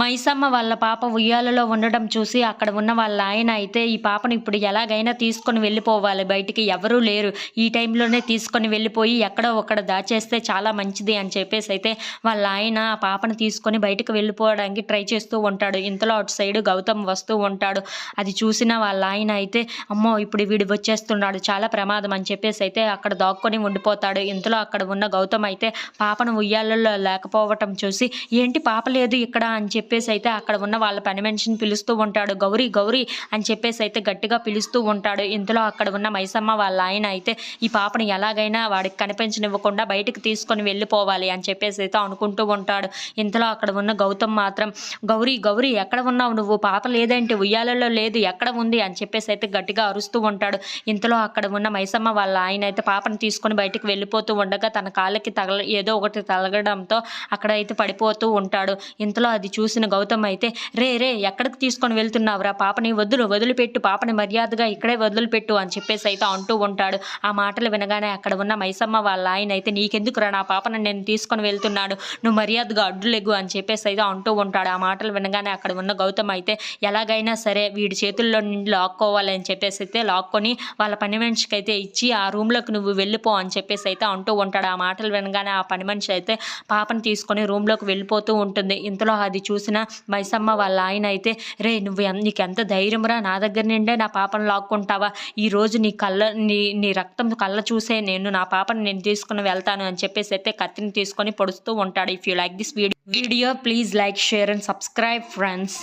మైసమ్మ వాళ్ళ పాప ఉయ్యాలలో ఉండడం చూసి అక్కడ ఉన్న వాళ్ళ ఆయన అయితే ఈ పాపను ఇప్పుడు ఎలాగైనా తీసుకొని వెళ్ళిపోవాలి. బయటికి ఎవరూ లేరు. ఈ టైంలోనే తీసుకొని వెళ్ళిపోయి ఎక్కడో ఒక్కడ దాచేస్తే చాలా మంచిది అని చెప్పేసి అయితే వాళ్ళ ఆయన ఆ పాపను తీసుకొని బయటకు వెళ్ళిపోవడానికి ట్రై చేస్తూ ఉంటాడు. ఇంతలో అటు సైడ్ గౌతమ్ వస్తూ ఉంటాడు. అది చూసిన వాళ్ళ ఆయన అయితే అమ్మో ఇప్పుడు వీడు వచ్చేస్తున్నాడు. చాలా ప్రమాదం అని చెప్పేసి అయితే అక్కడ దాక్కొని ఉండిపోతాడు. ఇంతలో అక్కడ ఉన్న గౌతమ్ అయితే పాపను ఉయ్యాలలో లేకపోవటం చూసి ఏంటి పాప లేదు ఇక్కడ అని చెప్పేసి అయితే అక్కడ ఉన్న వాళ్ళ పని మనిషిని పిలుస్తూ ఉంటాడు. గౌరీ గౌరీ అని చెప్పేసి అయితే గట్టిగా పిలుస్తూ ఉంటాడు. ఇంతలో అక్కడ ఉన్న మైసమ్మ వాళ్ళ ఆయన అయితే ఈ పాపను ఎలాగైనా వాడికి కనిపించనివ్వకుండా బయటకు తీసుకొని వెళ్ళిపోవాలి అని చెప్పేసి అయితే అనుకుంటూ ఉంటాడు. ఇంతలో అక్కడ ఉన్న గౌతమ్ మాత్రం గౌరీ గౌరీ ఎక్కడ ఉన్నావు నువ్వు? పాప లేదంటే? ఉయ్యాలలో లేదు. ఎక్కడ ఉంది? అని చెప్పేసి అయితే గట్టిగా అరుస్తూ ఉంటాడు. ఇంతలో అక్కడ ఉన్న మైసమ్మ వాళ్ళ ఆయన అయితే పాపను తీసుకొని బయటకు వెళ్ళిపోతూ ఉండగా తన కాళ్ళకి తగల ఏదో ఒకటి తగలడంతో అక్కడ అయితే పడిపోతూ ఉంటాడు. ఇంతలో అది చూ చూసిన గౌతమ్ అయితే రే రే ఎక్కడికి తీసుకొని వెళ్తున్నావురా? పాపని వదులు వదిలిపెట్టు. పాపని మర్యాదగా ఇక్కడే వదిలిపెట్టు అని చెప్పేసి అయితే అంటూ ఉంటాడు. ఆ మాటలు వినగానే అక్కడ ఉన్న మైసమ్మ వాళ్ళ ఆయన అయితే నీకెందుకురా నా పాపను నేను తీసుకొని వెళ్తున్నాడు? నువ్వు మర్యాదగా అడ్డులెగ్గు అని చెప్పేసి అయితే అంటూ ఉంటాడు. ఆ మాటలు వినగానే అక్కడ ఉన్న గౌతమ్ అయితే ఎలాగైనా సరే వీడి చేతుల్లో నుండి లాక్కోవాలి అని చెప్పేసి అయితే లాక్కొని వాళ్ళ పని మనిషికి అయితే ఇచ్చి ఆ రూమ్లోకి నువ్వు వెళ్ళిపో అని చెప్పేసి అయితే అంటూ ఉంటాడు. ఆ మాటలు వినగానే ఆ పని మనిషి అయితే పాపను తీసుకొని రూమ్లోకి వెళ్ళిపోతూ ఉంటుంది. ఇంతలో అది చూసిన మైసమ్మ వాళ్ళ ఆయన అయితే రే నువ్వు నీకెంత నీకు ఎంత ధైర్యంరా నా దగ్గర నిండే నా పాపను లాక్కుంటావా? ఈ రోజు నీ కళ్ళ నీ నీ రక్తం కళ్ళ చూసే నేను నా పాపను నేను తీసుకుని వెళ్తాను అని చెప్పేసి అయితే కత్తిని తీసుకొని పొడుస్తూ ఉంటాడు. If you like this video video please like share and subscribe friends